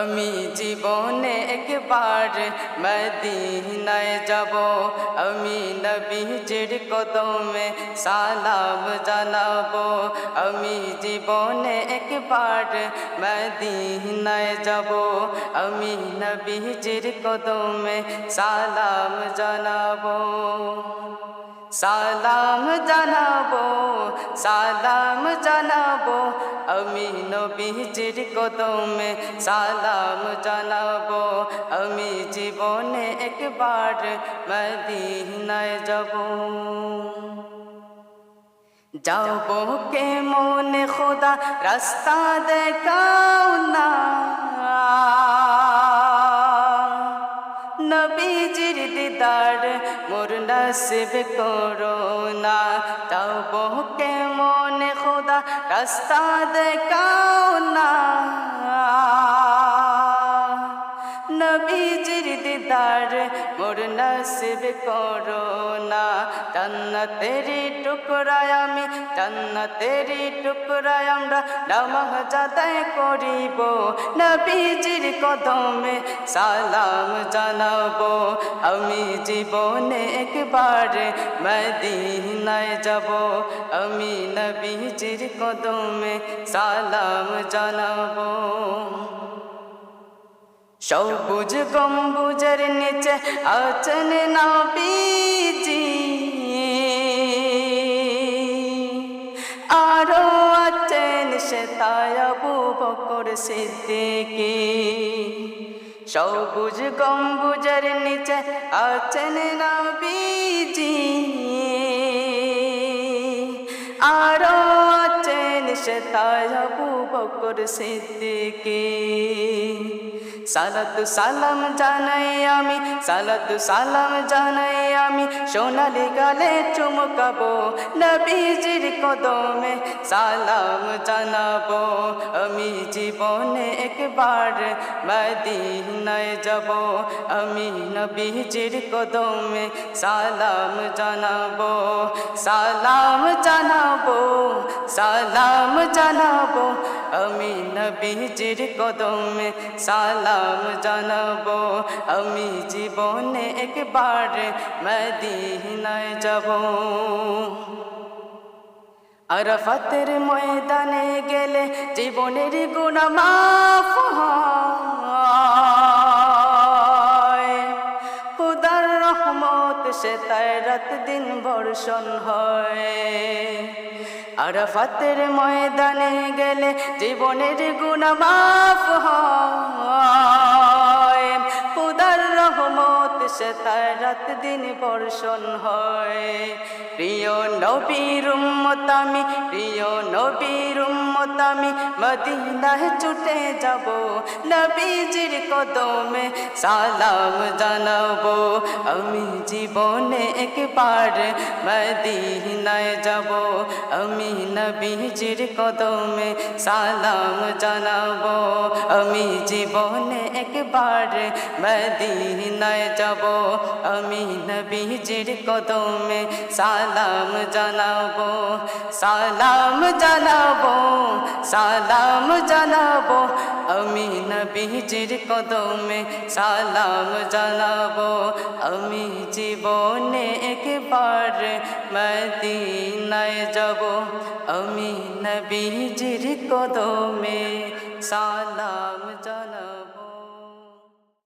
আমি জীবনে একবার মদিনায় যাব। আমি নবীজির কদমে সালাম জানাব। আমি জীবনে একবার মদিনায় যাব। আমি নবীজির কদমে সালাম জানাব। সালাম জানাব সালাম জানাব। আমি নবীজির কদমে সালাম জানাব। আমি জীবনে একবার মদিনায় যাব। যাব কে মনে খোদা? রাস্তা দেখাও না। নবীজির দিদার মোর নসিব করো না। রাস্তা দেখাও না। নবীজির দিদার, মোর নসিব করো না। তন্না তেরি টুকরায় আমি তন্না তেরি টুকরায় আমরা নামাজ যাদাই করিব। নবীজির কদমে সালাম জানাব। আমি জীবনে একবার মদিনায় যাব। আমি নবীজির কদমে সালাম জানাব। সবুজ গম্বুজের নিচে আছেন নবীজি। আরও আছেন সে তায়াবু বকর সিদ্দিকি। সবুজ গম্বুজের নিচে আছেন নবীজি। আরও আছেন সে তায়াবু বকর সিদ্দিকি। সালাতু সালাম জানাই আমি সালাতু সালাম জানাই আমি সোনালি গালে চুমকাবো নবীজির কদমে সালাম জানাব আমি জীবনে একবার মদিনায় যাব আমি নবীজির কদমে সালাম জানাব সালাম জানাব সালাম জানাব আমি নবীজির কদমে সালাম জানাব। আমি জীবনে একবার মদিনায় যাব। আরাফাতের ময়দানে গেলে জীবনের গুণা মাফ হয়। খুদার রহমত সে তাই রাত দিন বর্ষণ হয়। আরাফাতের ময়দানে গেলে জীবনের গুণ মাফ হয়। সে তাই রাত দিন বর্ষণ হয়। প্রিয় নবীর উম্মতামি প্রিয় নবীর উম্মতামি মদিনায় ছুটে যাব, নবীজির কদমে সালাম জানাব। আমি জীবনে একবার মদিনায় যাব, আমি নবীজির কদমে সালাম জানাব। আমি জীবনে একবার মদিনায় যাব আমি নবীজির কদমে সালাম জানাব সালাম জানাব সালাম জানাব। আমি নবীজির কদমে সালাম জানাব, আমি জীবনে একবার মদিনায় যাব। আমি নবীজির কদমে সালাম জানাব।